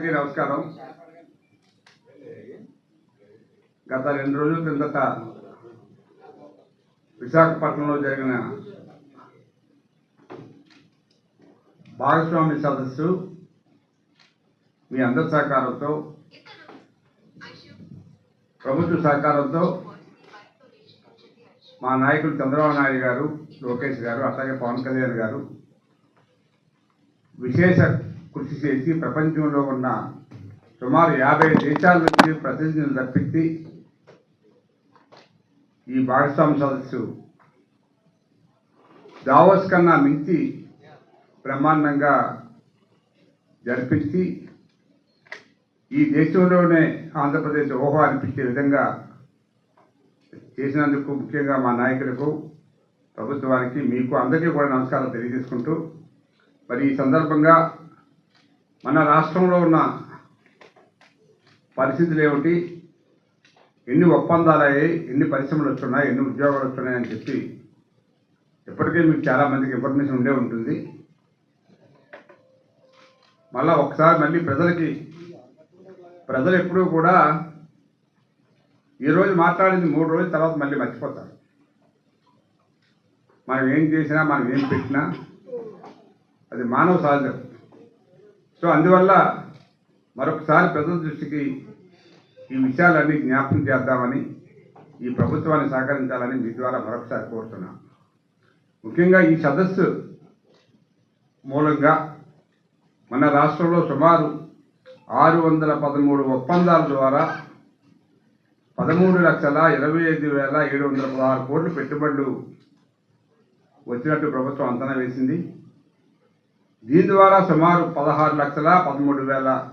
అందరికీ నమస్కారం. గత రెండు రోజుల కిందట విశాఖపట్నంలో జరిగిన భాగస్వామి సదస్సు మీ అందరి సహకారంతో ప్రభుత్వ సహకారంతో మా నాయకులు చంద్రబాబు నాయుడు గారు లోకేష్ గారు అట్లాగే పవన్ కళ్యాణ్ గారు విశేష కృషి చేసి ప్రపంచంలో ఉన్న సుమారు యాభై దేశాల నుంచి ప్రతినిధులను రప్పించి ఈ భాగస్వామి సదస్సు దావోస్ కన్నా మించి బ్రహ్మాండంగా జరిపించి ఈ దేశంలోనే ఆంధ్రప్రదేశ్ ఊహ అనిపించే విధంగా చేసినందుకు ముఖ్యంగా మా నాయకులకు ప్రభుత్వానికి మీకు అందరికీ కూడా నమస్కారం తెలియజేసుకుంటూ మరి ఈ సందర్భంగా మన రాష్ట్రంలో ఉన్న పరిస్థితులు ఏమిటి? ఎన్ని ఒప్పందాలు అయ్యాయి ఎన్ని పరిశ్రమలు వస్తున్నాయి? ఎన్ని ఉద్యోగాలు వస్తున్నాయని చెప్పి ఇప్పటికే మీకు చాలామందికి ఇన్ఫర్మేషన్ ఉండే ఉంటుంది. మళ్ళా ఒకసారి మళ్ళీ ప్రజలకి ప్రజలు ఎప్పుడూ కూడా ఈరోజు మాట్లాడింది మూడు రోజుల తర్వాత మళ్ళీ మర్చిపోతారు. మనం ఏం చేసినా మనం ఏం పెట్టినా అది మానవ సహజం సో అందువల్ల మరొకసారి ప్రజల దృష్టికి ఈ విషయాలన్నీ జ్ఞాపకం చేద్దామని ఈ ప్రభుత్వాన్ని సహకరించాలని మీ ద్వారా మరొకసారి కోరుతున్నాను ముఖ్యంగా ఈ సదస్సు మూలంగా మన రాష్ట్రంలో సుమారు ఆరు వందల పదమూడు ఒప్పందాల ద్వారా పదమూడు లక్షల ఇరవై ఐదు వేల ఏడు వందల పదహారు కోట్ల పెట్టుబడులు వచ్చినట్టు ప్రభుత్వం అంచనా వేసింది. దీని ద్వారా సుమారు పదహారు లక్షల పదమూడు వేల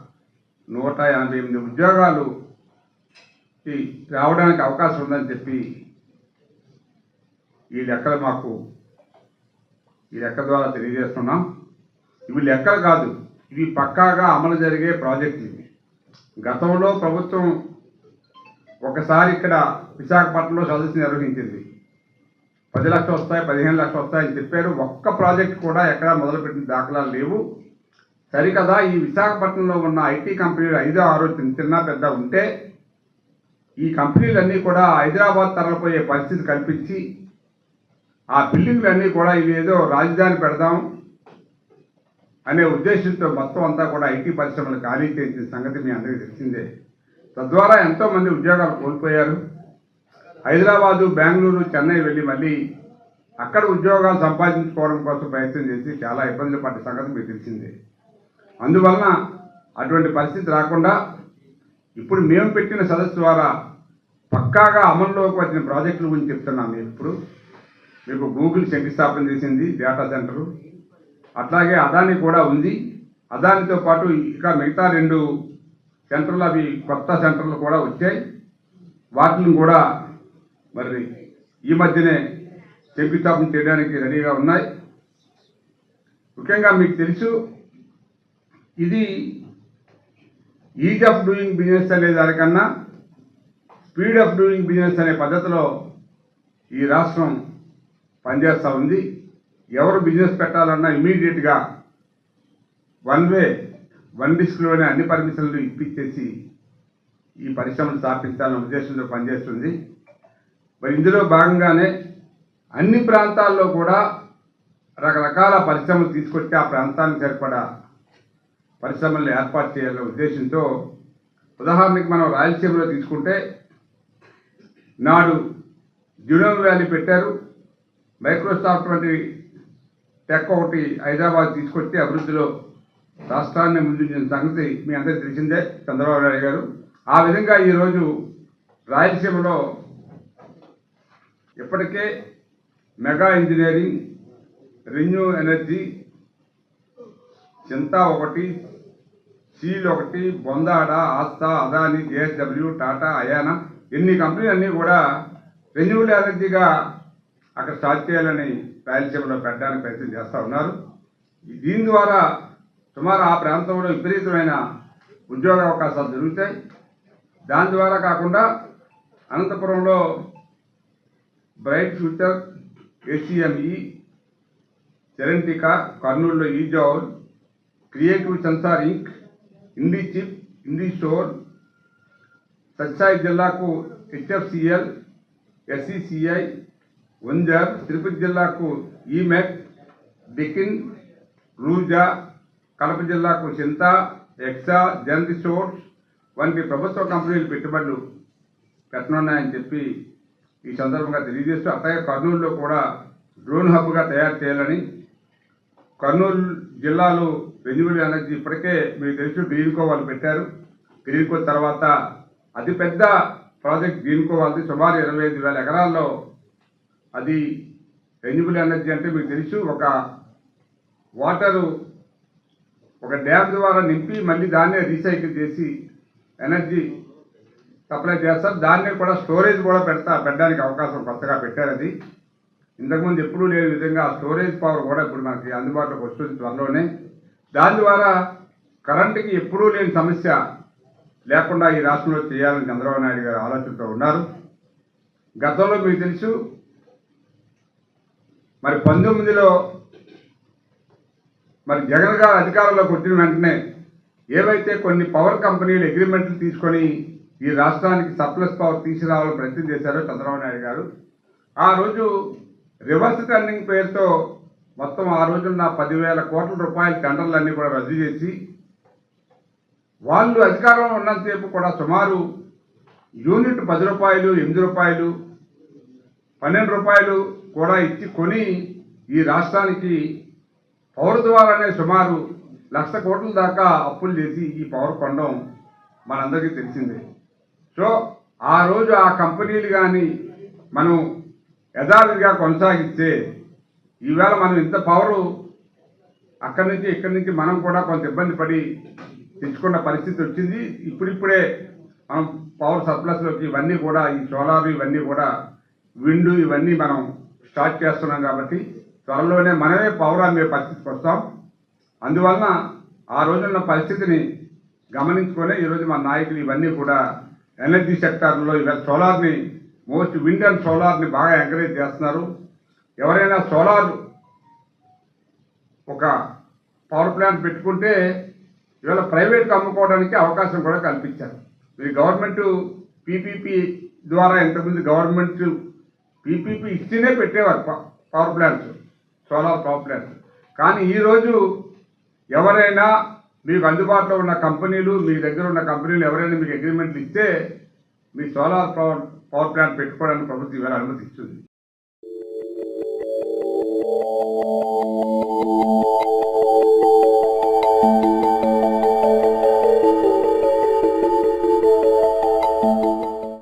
నూట ఎనభై ఎనిమిది ఉద్యోగాలు రావడానికి అవకాశం ఉందని చెప్పి ఈ లెక్కలు మాకు ఈ లెక్క ద్వారా తెలియజేస్తున్నాం. ఇవి లెక్కలు కాదు ఇవి పక్కాగా అమలు జరిగే ప్రాజెక్ట్ ఇవి. గతంలో ప్రభుత్వం ఒకసారి ఇక్కడ విశాఖపట్నంలో సదస్సు నిర్వహించింది. పది లక్షలు వస్తాయి పదిహేను లక్షలు వస్తాయని చెప్పారు ఒక్క ప్రాజెక్ట్ కూడా ఎక్కడా మొదలుపెట్టిన దాఖలాలు లేవు. సరికదా ఈ విశాఖపట్నంలో ఉన్న ఐటీ కంపెనీలు ఐదో ఆరో చిన్న చిన్న పెద్ద ఉంటే ఈ కంపెనీలన్నీ కూడా హైదరాబాద్ తరలిపోయే పరిస్థితి కల్పించి ఆ బిల్డింగ్లన్నీ కూడా ఇవి ఏదో రాజధాని పెడదాం అనే ఉద్దేశంతో మొత్తం అంతా కూడా ఐటీ పరిశ్రమలు ఖాళీ చేసిన సంగతి మీ అందరికీ తెలిసిందే. తద్వారా ఎంతోమంది ఉద్యోగాలు కోల్పోయారు. హైదరాబాదు బెంగళూరు చెన్నై వెళ్ళి మళ్ళీ అక్కడ ఉద్యోగాలు సంపాదించుకోవడం కోసం ప్రయత్నం చేసి చాలా ఇబ్బందులు పడ్డ సంగతి మీకు తెలిసిందే. అందువలన అటువంటి పరిస్థితి రాకుండా ఇప్పుడు మేము పెట్టిన సదస్సు ద్వారా పక్కాగా అమల్లోకి వచ్చిన ప్రాజెక్టుల గురించి చెప్తున్నాం ఇప్పుడు. మీకు గూగుల్ శంకుస్థాపన చేసింది డేటా సెంటరు అట్లాగే అదాని కూడా ఉంది. అదానితో పాటు ఇంకా మిగతా రెండు సెంటర్లు అవి కొత్త సెంటర్లు కూడా వచ్చాయి. వాటిని కూడా మరి ఈ మధ్యనే శంకుస్థాపన చేయడానికి రెడీగా ఉన్నాయి. ముఖ్యంగా మీకు తెలుసు ఇది ఈజ్ ఆఫ్ డూయింగ్ బిజినెస్ అనే దానికన్నా స్పీడ్ ఆఫ్ డూయింగ్ బిజినెస్ అనే పద్ధతిలో ఈ రాష్ట్రం పనిచేస్తూ ఉంది. ఎవరు బిజినెస్ పెట్టాలన్నా ఇమీడియట్గా వన్ వే వన్ డిస్క్లోనే అన్ని పర్మిషన్లు ఇప్పించేసి ఈ పరిశ్రమను స్థాపించాలనే ఉద్దేశంతో పనిచేస్తుంది. మరి ఇందులో భాగంగానే అన్ని ప్రాంతాల్లో కూడా రకరకాల పరిశ్రమలు తీసుకొచ్చి ఆ ప్రాంతానికి సరిపడా పరిశ్రమలను ఏర్పాటు చేయాలనే ఉద్దేశంతో ఉదాహరణకి మనం రాయలసీమలో తీసుకుంటే నాడు జుడోన్ వ్యాలీ పెట్టారు. మైక్రోసాఫ్ట్ వంటి టెక్ ఒకటి హైదరాబాద్ తీసుకొచ్చి అభివృద్ధిలో రాష్ట్రాన్ని ముందుంచిన సంగతి మీ అందరికీ తెలిసిందే చంద్రబాబు నాయుడు గారు. ఆ విధంగా ఈరోజు రాయలసీమలో ఇప్పటికే mega engineering renew energy Chinta ఒకటి సీల్ ఒకటి బొందాడ ఆస్తా అదాని జేఎస్డబ్ల్యూ టాటా అయానా ఎన్ని కంపెనీలు అన్నీ కూడా రెన్యూబుల్ ఎనర్జీగా అక్కడ స్టార్ట్ చేయాలని రాయలసీమలో పెట్టడానికి ప్రయత్నం చేస్తూ ఉన్నారు. దీని ద్వారా సుమారు ఆ ప్రాంతంలో విపరీతమైన ఉద్యోగ అవకాశాలు జరుగుతాయి. దాని ద్వారా కాకుండా అనంతపురంలో బ్రైట్ ఫ్యూచర్ ఏసీఎంఈ చెరెంటికా కర్నూలులో ఈ జాబ్ క్రియేటివ్ సెన్సార్ ఇంక్ ఇండి చిప్ ఇండి స్టోర్ సత్సాయి జిల్లాకు హెచ్ఎఫ్సిఎల్ ఎస్సిసిఐ వంజర్ తిరుపతి జిల్లాకు ఈమెక్ బికిన్ రూజా కడప జిల్లాకు చింత ఎక్సా జనరి స్టోర్స్ వంటి ప్రభుత్వ కంపెనీలు పెట్టుబడులు పెట్టనున్నాయని చెప్పి ఈ సందర్భంగా తెలియజేస్తూ అట్లాగే కర్నూలులో కూడా డ్రోన్ హబ్గా తయారు చేయాలని కర్నూలు జిల్లాలో రెన్యూబుల్ ఎనర్జీ ఇప్పటికే మీకు తెలుసు గ్రీన్కో వాళ్ళు పెట్టారు. గ్రీన్కో తర్వాత అతిపెద్ద ప్రాజెక్ట్ గ్రీన్కో వాళ్ళది. సుమారు ఇరవై ఐదు వేల ఎకరాల్లో అది రెన్యూబుల్ ఎనర్జీ అంటే మీకు తెలుసు. ఒక వాటరు ఒక డ్యామ్ ద్వారా నింపి మళ్ళీ దాన్నే రీసైకిల్ చేసి ఎనర్జీ సప్లై చేస్తారు. దాన్ని కూడా స్టోరేజ్ కూడా పెడతా పెట్టడానికి అవకాశం కొత్తగా పెట్టారు అది. ఇంతకుముందు ఎప్పుడూ లేని విధంగా స్టోరేజ్ పవర్ కూడా ఇప్పుడు మనకి అందుబాటులోకి వస్తుంది త్వరలోనే. దాని ద్వారా కరెంటుకి ఎప్పుడూ లేని సమస్య లేకుండా ఈ రాష్ట్రంలో చేయాలని చంద్రబాబు నాయుడు గారు ఆలోచనతో ఉన్నారు. గతంలో మీకు తెలుసు మరి పంతొమ్మిదిలో మరి జగన్ గారు అధికారంలోకి వచ్చిన వెంటనే ఏవైతే కొన్ని పవర్ కంపెనీలు అగ్రిమెంట్లు తీసుకొని ఈ రాష్ట్రానికి సర్ప్లస్ పవర్ తీసుకురావాలని ప్రయత్నం చేశారు చంద్రబాబు నాయుడు గారు. ఆ రోజు రివర్స్ టర్నింగ్ పేరుతో మొత్తం ఆ రోజున్న పదివేల కోట్ల రూపాయల టెండర్లన్నీ కూడా రద్దు చేసి వాళ్ళు అధికారంలో ఉన్నంతసేపు కూడా సుమారు యూనిట్ పది రూపాయలు ఎనిమిది రూపాయలు పన్నెండు రూపాయలు కూడా ఇచ్చి కొని ఈ రాష్ట్రానికి పౌర ద్వారానే సుమారు లక్ష కోట్ల దాకా అప్పులు చేసి ఈ పవర్ కొనడం మనందరికీ తెలిసిందే. సో ఆ రోజు ఆ కంపెనీలు కానీ మనం యథావిధిగా కొనసాగిస్తే ఈవేళ మనం ఇంత పవరు అక్కడి నుంచి ఇక్కడి నుంచి మనం కూడా కొంత ఇబ్బంది పడి తెచ్చుకున్న పరిస్థితి వచ్చింది. ఇప్పుడిప్పుడే మనం పవర్ సర్ప్లస్లోకి ఇవన్నీ కూడా ఈ సోలార్ ఇవన్నీ కూడా విండ్ ఇవన్నీ మనం స్టార్ట్ చేస్తున్నాం కాబట్టి త్వరలోనే మనమే పవర్ అమ్మే పరిస్థితికి వస్తాం. అందువలన ఆ రోజున్న పరిస్థితిని గమనించుకొని ఈరోజు మన నాయకులు ఇవన్నీ కూడా ఎనర్జీ సెక్టార్లో ఇవాళ సోలార్ని మోస్ట్ విండ్ అండ్ సోలార్ని బాగా ఎంకరేజ్ చేస్తున్నారు. ఎవరైనా సోలార్ ఒక పవర్ ప్లాంట్ పెట్టుకుంటే ఇవాళ ప్రైవేట్కి అమ్ముకోవడానికి అవకాశం కూడా కల్పించారు. ఈ గవర్నమెంట్ పీపీపీ ద్వారా ఇంతకుముందు గవర్నమెంట్ పీపీపీ ఇస్తేనే పెట్టేవారు power plants solar power plants. కానీ ఈరోజు ఎవరైనా మీకు అందుబాటులో ఉన్న కంపెనీలు మీ దగ్గర ఉన్న కంపెనీలు ఎవరైనా మీకు అగ్రిమెంట్లు ఇస్తే మీ సోలార్ పవర్ పవర్ ప్లాంట్ పెట్టుకోవడానికి ప్రభుత్వం ఇవాళ అనుమతి ఇస్తుంది.